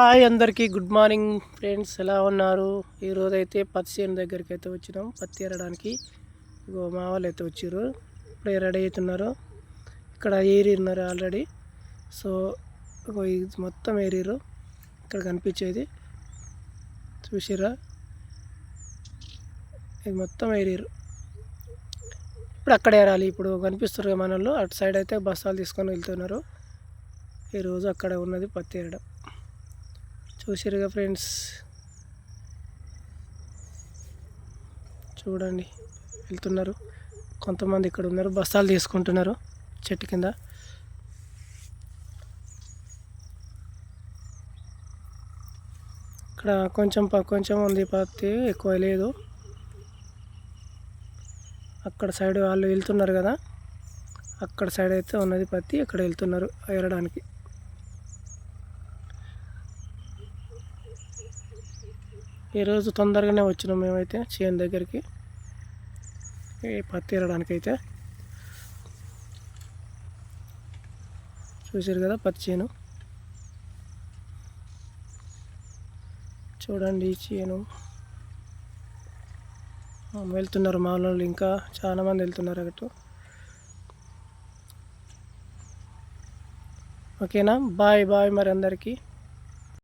Hi అందరికీ good morning friends. ఎలా ఉన్నారు? ఈరోజు అయితే పత్తి చేను దగ్గరికి అయితే వచ్చినాం. పత్తి ఎరడానికి ఇగో మా వాళ్ళు అయితే వచ్చారు ఇప్పుడే రెడీ అవుతున్నారు ఇక్కడ ఏరిన్నారు ఆల్రెడీ. సో ఇగో ఇది మొత్తం ఏరిరు ఇక్కడ కనిపించేది. చూసిరా ఇది మొత్తం ఏరిరు ఇప్పుడు అక్కడ ఏరాలి. ఇప్పుడు కనిపిస్తారు కదా మన వాళ్ళు అటు సైడ్ అయితే బస్సాలు తీసుకొని వెళ్తున్నారు. ఈరోజు అక్కడ ఉన్నది పత్తి ఏరడం. చూసారుగా ఫ్రెండ్స్. చూడండి వెళ్తున్నారు. కొంతమంది ఇక్కడ ఉన్నారు బస్తాలు తీసుకుంటున్నారు చెట్టు కింద. ఇక్కడ కొంచెం ప- కొంచెం ఉంది పత్తి ఎక్కువ లేదు. అక్కడ సైడ్ వాళ్ళు వెళ్తున్నారు కదా అక్కడ సైడ్ అయితే ఉన్నది పత్తి అక్కడ వెళ్తున్నారు ఏరడానికి. ఈరోజు తొందరగానే వచ్చినాం మేమైతే చేను దగ్గరికి. పత్తి ఏరడానికి అయితే చూసారు కదా పత్తి చేను. చూడండి ఈ చేను. వెళ్తున్నారు మా వాళ్ళు ఇంకా చాలామంది వెళ్తున్నారు అటు. ఓకేనా? బాయ్ బాయ్ మరి అందరికీ.